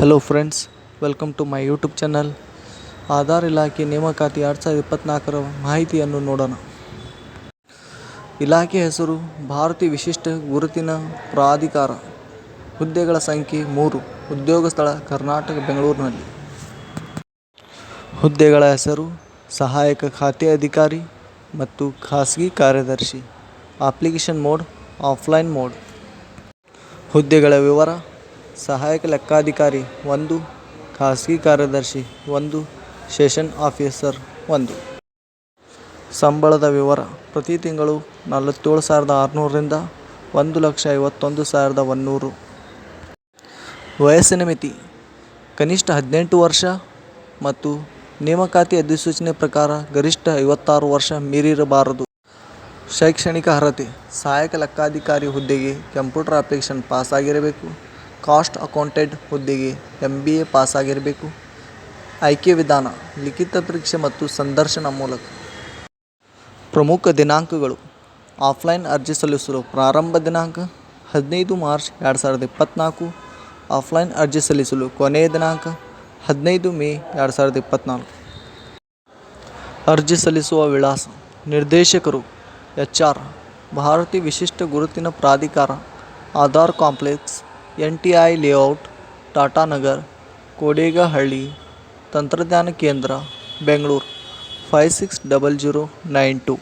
Hello friends welcome to my YouTube channel Aadhaar ಇಲಾಖೆ ನೇಮಕಾತಿ ಎರಡು ಸಾವಿರದ ಇಪ್ಪತ್ತ್ನಾಲ್ಕರ ಮಾಹಿತಿಯನ್ನು ನೋಡೋಣ. ಇಲಾಖೆ ಹೆಸರು ಭಾರತೀಯ ವಿಶಿಷ್ಟ ಗುರುತಿನ ಪ್ರಾಧಿಕಾರ. ಹುದ್ದೆಗಳ ಸಂಖ್ಯೆ ಮೂರು, ಉದ್ಯೋಗ ಸ್ಥಳ ಕರ್ನಾಟಕ, ಬೆಂಗಳೂರಿನಲ್ಲಿ. ಹುದ್ದೆಗಳ ಹೆಸರು ಸಹಾಯಕ ಖಾತೆ ಅಧಿಕಾರಿ ಮತ್ತು ಖಾಸಗಿ ಕಾರ್ಯದರ್ಶಿ. ಅಪ್ಲಿಕೇಶನ್ ಮೋಡ್ ಆಫ್ಲೈನ್ ಮೋಡ್ ಹುದ್ದೆಗಳ ವಿವರ ಸಹಾಯಕ ಲೆಕ್ಕಾಧಿಕಾರಿ ಒಂದು, ಖಾಸಗಿ ಕಾರ್ಯದರ್ಶಿ ಒಂದು, ಸೆಷನ್ ಆಫೀಸರ್ ಒಂದು. ಸಂಬಳದ ವಿವರ ಪ್ರತಿ ತಿಂಗಳು ನಲವತ್ತೇಳು ಸಾವಿರದ ಆರುನೂರರಿಂದ ಒಂದು ಲಕ್ಷ ಐವತ್ತೊಂದು ಸಾವಿರದ ಒನ್ನೂರು ವಯಸ್ಸಿನ ಮಿತಿ, ಕನಿಷ್ಠ ಹದಿನೆಂಟು ವರ್ಷ ಮತ್ತು ನೇಮಕಾತಿ ಅಧಿಸೂಚನೆ ಪ್ರಕಾರ ಗರಿಷ್ಠ ಐವತ್ತಾರು ವರ್ಷ ಮೀರಿರಬಾರದು. ಶೈಕ್ಷಣಿಕ ಅರ್ಹತೆ, ಸಹಾಯಕ ಲೆಕ್ಕಾಧಿಕಾರಿ ಹುದ್ದೆಗೆ ಕಂಪ್ಯೂಟರ್ ಅಪ್ಲಿಕೇಶನ್ ಪಾಸಾಗಿರಬೇಕು. ಕಾಸ್ಟ್ ಅಕೌಂಟೆಂಟ್ ಹುದ್ದೆಗೆ ಎಂ.ಬಿ.ಎ ಪಾಸಾಗಿರಬೇಕು. ಆಯ್ಕೆ ವಿಧಾನ, ಲಿಖಿತ ಪರೀಕ್ಷೆ ಮತ್ತು ಸಂದರ್ಶನ ಮೂಲಕ. ಪ್ರಮುಖ ದಿನಾಂಕಗಳು. ಆಫ್ಲೈನ್ ಅರ್ಜಿ ಸಲ್ಲಿಸಲು ಪ್ರಾರಂಭ ದಿನಾಂಕ, ಹದಿನೈದು ಮಾರ್ಚ್ ಎರಡು ಸಾವಿರದ ಇಪ್ಪತ್ತ್ನಾಲ್ಕು ಆಫ್ಲೈನ್ ಅರ್ಜಿ ಸಲ್ಲಿಸಲು ಕೊನೆಯ ದಿನಾಂಕ, ಹದಿನೈದು ಮೇ ಎರಡು ಸಾವಿರದ ಇಪ್ಪತ್ತ್ನಾಲ್ಕು ಅರ್ಜಿ ಸಲ್ಲಿಸುವ ವಿಳಾಸ, ನಿರ್ದೇಶಕರು, ಎಚ್ ಆರ್ ಭಾರತೀಯ ವಿಶಿಷ್ಟ ಗುರುತಿನ ಪ್ರಾಧಿಕಾರ, Aadhaar complex N T I layout Tatanagar Kodigehalli तंत्रज्ञान केंद्र Bengaluru five six double zero nine two